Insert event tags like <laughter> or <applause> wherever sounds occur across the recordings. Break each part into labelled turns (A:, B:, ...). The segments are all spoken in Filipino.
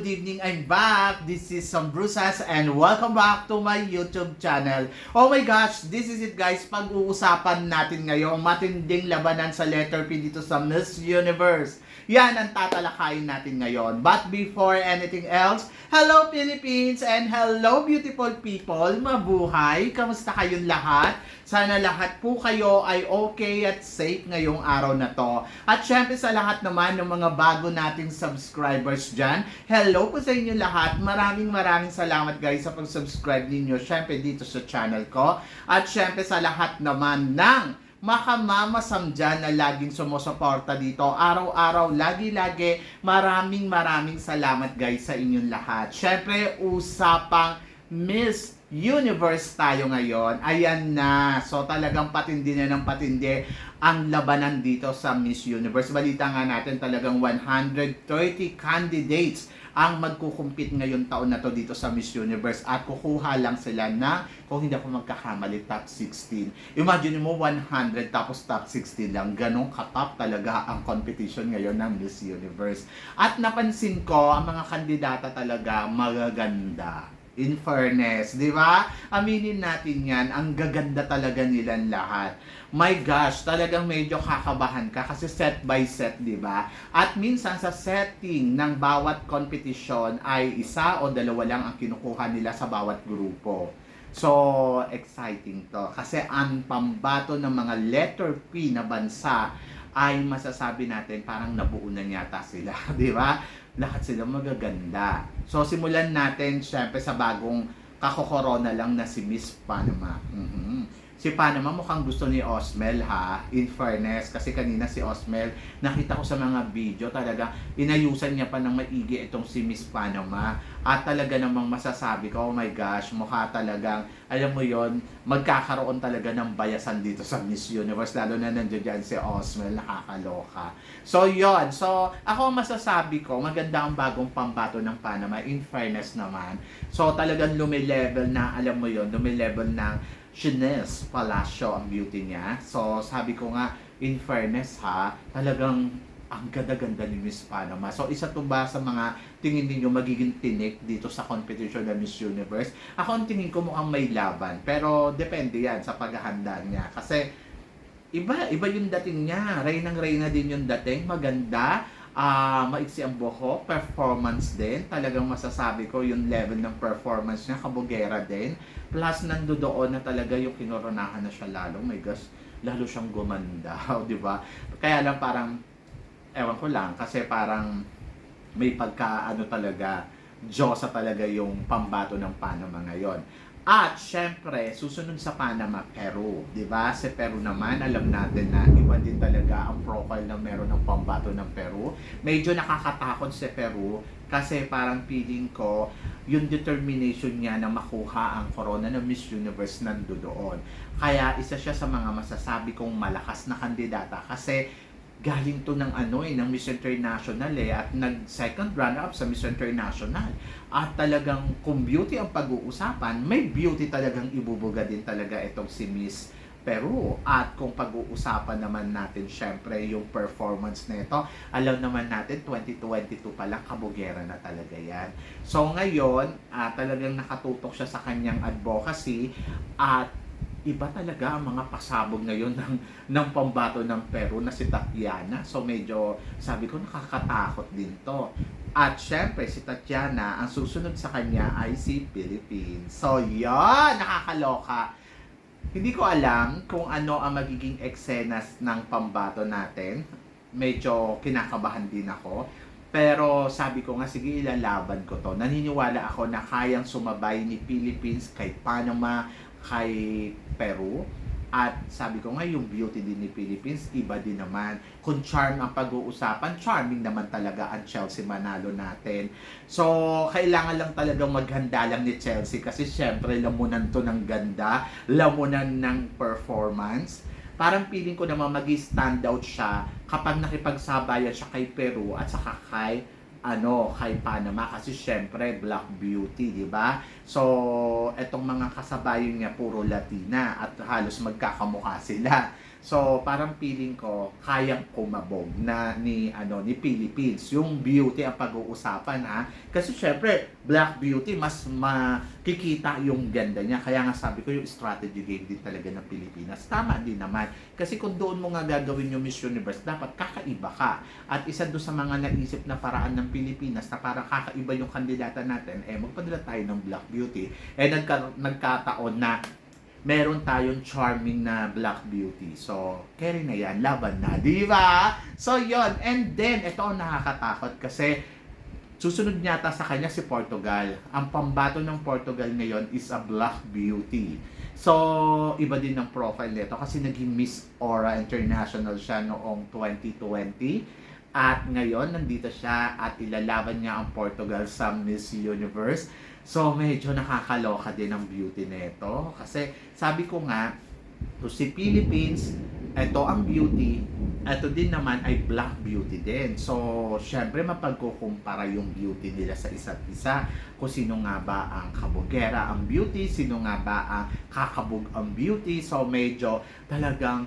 A: Good evening! I'm back! This is Sam Brusas and welcome back to my YouTube channel. Oh my gosh! This is it guys! Pag-uusapan natin ngayon matinding labanan sa letter P dito sa Miss Universe. Yan ang tatalakayin natin ngayon. But before anything else, hello Philippines and hello beautiful people! Mabuhay! Kamusta kayong lahat? Sana lahat po kayo ay okay at safe ngayong araw na to. At syempre sa lahat naman ng mga bago nating subscribers dyan, hello po sa inyo lahat. Maraming maraming salamat guys sa pag-subscribe ninyo syempre dito sa channel ko. At syempre sa lahat naman ng makamamasam dyan na laging sumusuporta dito. Araw-araw, lagi-lagi, maraming maraming salamat guys sa inyong lahat. Syempre, usapang Miss Universe tayo ngayon. Ayan na. So talagang patindi na ng patindi ang labanan dito sa Miss Universe. Balita nga natin talagang 130 candidates ang magkukumpit ngayon taon na to dito sa Miss Universe at kukuha lang sila na kung hindi ako magkakamali top 16. Imagine mo 100 tapos top 16 lang. Ganong katap talaga ang competition ngayon ng Miss Universe. At napansin ko ang mga kandidata talaga magaganda. In fairness, di ba? Aminin natin yan, ang gaganda talaga nilang lahat. My gosh, talagang medyo kakabahan ka kasi set by set, di ba? At minsan sa setting ng bawat competition ay isa o dalawa lang ang kinukuha nila sa bawat grupo. So, exciting to. Kasi ang pambato ng mga letter P na bansa ay masasabi natin parang nabuo na yata sila, <laughs> di ba? Lahat sila magaganda. So, simulan natin syempre sa bagong kakokorona lang na si Miss Panama. Mhm. Si Panama mukhang gusto ni Osmel ha, in fairness, kasi kanina si Osmel, nakita ko sa mga video, talaga inayusan niya pa ng maigi itong si Miss Panama. At talaga namang masasabi ko, oh my gosh, mukha talagang, alam mo yon magkakaroon talaga ng bayasan dito sa Miss Universe, lalo na nandiyan dyan si Osmel, nakakaloka. So yon so ako masasabi ko, maganda ang bagong pambato ng Panama, in fairness naman. So talagang lumilevel na, alam mo yon lumilevel ng Chinese Palacio ang beauty niya. So, sabi ko nga, in fairness ha, talagang ang ganda-ganda ni Miss Panama. So, isa to ba sa mga tingin ninyo magiging tinik dito sa competition ng Miss Universe? Ako ang tingin ko mukhang may laban. Pero, depende yan sa paghahanda niya. Kasi, iba, iba yung dating niya. Reynang reyna din yung dating. Maganda. Ah, maiksi ang buhok, performance din. Talagang masasabi ko yung level ng performance niya, kabugera din. Plus, nandoon na talaga yung kinoronahan na siya lalo. My gosh, lalo siyang gumanda, <laughs> di ba? Kaya lang parang, ewan ko lang, kasi parang may pagka, talaga, Diyosa talaga yung pambato ng Panama ngayon. At syempre, susunod sa Panama, Peru, ba? Sa Peru naman, alam natin na iba din talaga ang profile na meron ng pambato ng Peru. Medyo nakakatakot sa Peru kasi parang feeling ko yung determination niya na makuha ang corona ng Miss Universe nandoon. Kaya isa siya sa mga masasabi kong malakas na kandidata kasi galing to ng ano eh, ng Miss International eh, at nag second runner-up sa Miss International. At talagang kung beauty ang pag-uusapan, may beauty talagang ibubuga din talaga itong si Miss Peru. At kung pag-uusapan naman natin, syempre, yung performance nito, alam naman natin, 2022 pa lang, kabugera na talaga yan. So ngayon, ah, talagang nakatutok siya sa kanyang advocacy at iba talaga ang mga pasabog ngayon ng, ng pambato ng Peru na si Tatiana. So medyo, sabi ko, nakakatakot din to. At syempre, si Tatiana, ang susunod sa kanya ay si Philippines. So yan, nakakaloka. Hindi ko alam kung ano ang magiging eksenas ng pambato natin. Medyo kinakabahan din ako. Pero sabi ko nga, sige ilalaban ko to. Naniniwala ako na kayang sumabay ni Philippines kay Panama, kay Peru. At sabi ko nga, yung beauty din ni Philippines, iba din naman. Kung charm ang pag-uusapan, charming naman talaga ang Chelsea Manalo natin. So, kailangan lang talaga maghanda lang ni Chelsea kasi syempre lamunan to ng ganda, lamunan ng performance. Parang feeling ko naman mag stand out siya kapag nakipagsabayan siya kay Peru at saka kay ano, kay Panama kasi syempre Black Beauty, di ba? So, etong mga kasabayan niya puro Latina at halos magkakamukha sila. So, parang feeling ko, kayang kumabog na ni, ano, ni Philippines. Yung beauty ang pag-uusapan, ha? Kasi syempre, Black Beauty, mas makikita yung ganda niya. Kaya nga sabi ko, yung strategy game din talaga ng Pilipinas. Tama din naman. Kasi kung doon mo nga gagawin yung Miss Universe, dapat kakaiba ka. At isa doon sa mga naisip na paraan ng Pilipinas na parang kakaiba yung kandidata natin, eh magpadala tayo ng Black Beauty. Eh nagka, nagkataon na meron tayong charming na Black Beauty. So, carry na yan, laban na, di ba? So, yon And then, ito ang nakakatakot kasi susunod yata sa kanya si Portugal. Ang pambato ng Portugal ngayon is a Black Beauty. So, iba din ng profile nito kasi naging Miss Aura International siya noong 2020. At ngayon, nandito siya at ilalaban niya ang Portugal sa Miss Universe. So, medyo nakakaloka din ang beauty nito. Kasi, sabi ko nga, to si Philippines, ito ang beauty, ito din naman ay black beauty din. So, syempre mapagkukumpara yung beauty nila sa isa't isa. Kung sino nga ba ang kabugera ang beauty, sino nga ba ang kakabog ang beauty. So, medyo talagang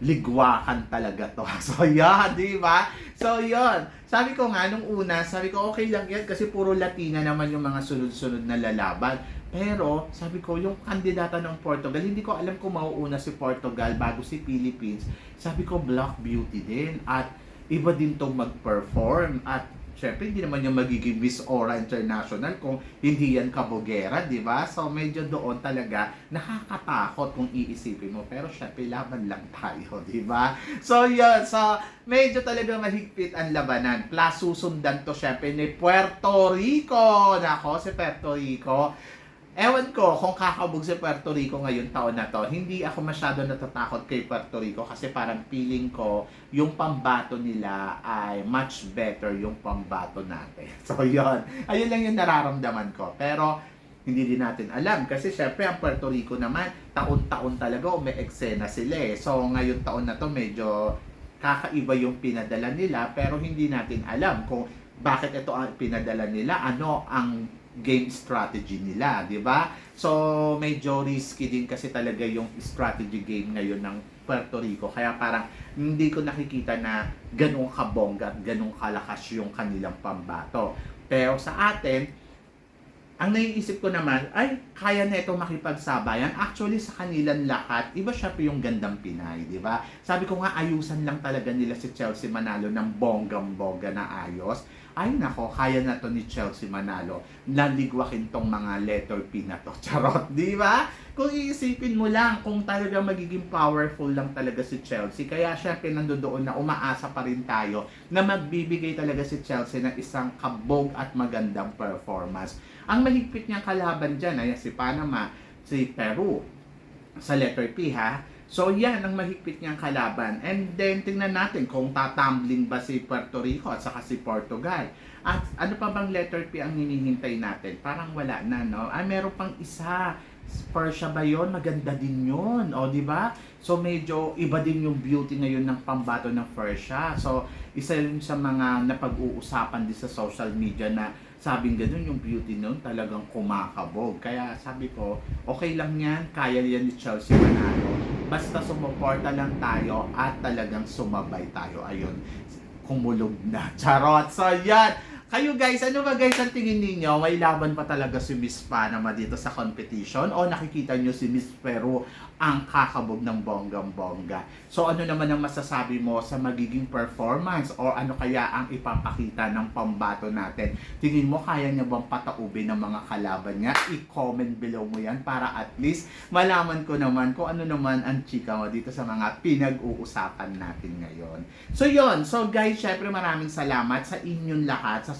A: ligwakan talaga to. <laughs> So, yeah, di ba? So, yon Sabi ko nga, nung una, sabi ko, okay lang yan kasi puro Latina naman yung mga sunod-sunod na lalaban. Pero, sabi ko, yung kandidata ng Portugal, hindi ko alam kung mauuna si Portugal bago si Philippines. Sabi ko, Black Beauty din. At iba din tong mag-perform. At syempre, hindi naman yung magiging Miss Aura International kung hindi yan kabogera, di ba? So, medyo doon talaga nakakatakot kung iisipin mo. Pero syempre, laban lang tayo, di ba? So, yun. So, medyo talaga mahigpit ang labanan. Plus, susundan to syempre ni Puerto Rico. Nako, si Puerto Rico. Ewan ko kung kakabog si Puerto Rico ngayon taon na to. Hindi ako masyado natatakot kay Puerto Rico kasi parang feeling ko yung pambato nila ay much better yung pambato natin. <laughs> So yon Ayun lang yung nararamdaman ko. Pero hindi din natin alam kasi syempre ang Puerto Rico naman taon-taon talaga may eksena sila eh. So ngayon taon na to medyo kakaiba yung pinadala nila pero hindi natin alam kung bakit ito ang pinadala nila, ano ang game strategy nila, di ba? So, medyo risky din kasi talaga yung strategy game ngayon ng Puerto Rico. Kaya parang hindi ko nakikita na ganong kabongga at ganong kalakas yung kanilang pambato. Pero sa atin, ang naiisip ko naman, ay, kaya na ito makipagsabayan. Actually, sa kanilang lahat, iba siya po yung gandang Pinay, di ba? Sabi ko nga, ayusan lang talaga nila si Chelsea Manalo ng bonggam-bongga na ayos. Ay nako, kaya na to ni Chelsea Manalo. Naligwakin tong mga letter P na to. <laughs> Charot, di ba? Kung iisipin mo lang, kung talaga magiging powerful lang talaga si Chelsea, kaya syempre nandoon na umaasa pa rin tayo na magbibigay talaga si Chelsea ng isang kabog at magandang performance. Ang mahigpit niyang kalaban dyan ay si Panama, si Peru. Sa letter P ha. So yan ang mahigpit niyang kalaban. And then tingnan natin kung tatumbling ba si Puerto Rico at saka si Portugal. At ano pa bang letter P ang hinihintay natin? Parang wala na, no? Ah, meron pang isa. Persia ba yon? Maganda din yon, o di ba? So medyo iba din yung beauty ngayon ng pambato ng Persia. So isa yun sa mga napag-uusapan din sa social media na sabing ganun yung beauty nun talagang kumakabog. Kaya sabi ko, okay lang yan, kaya yan ni Chelsea Manalo. Basta sumuporta lang tayo at talagang sumabay tayo. Ayun, kumulog na. <laughs> Charot! So yan! Kayo guys, ano ba guys ang tingin ninyo? May laban pa talaga si Miss Panama dito sa competition? O nakikita nyo si Miss Peru ang kakabog ng bonggang-bongga? So ano naman ang masasabi mo sa magiging performance? O ano kaya ang ipapakita ng pambato natin? Tingin mo kaya niya bang pataubin ng mga kalaban niya? I-comment below mo yan para at least malaman ko naman kung ano naman ang chika mo dito sa mga pinag-uusapan natin ngayon. So yon So guys, syempre maraming salamat sa inyong lahat sa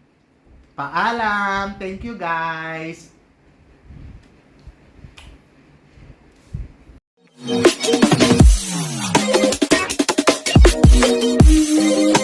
A: Paalam! Thank you guys! Thank you.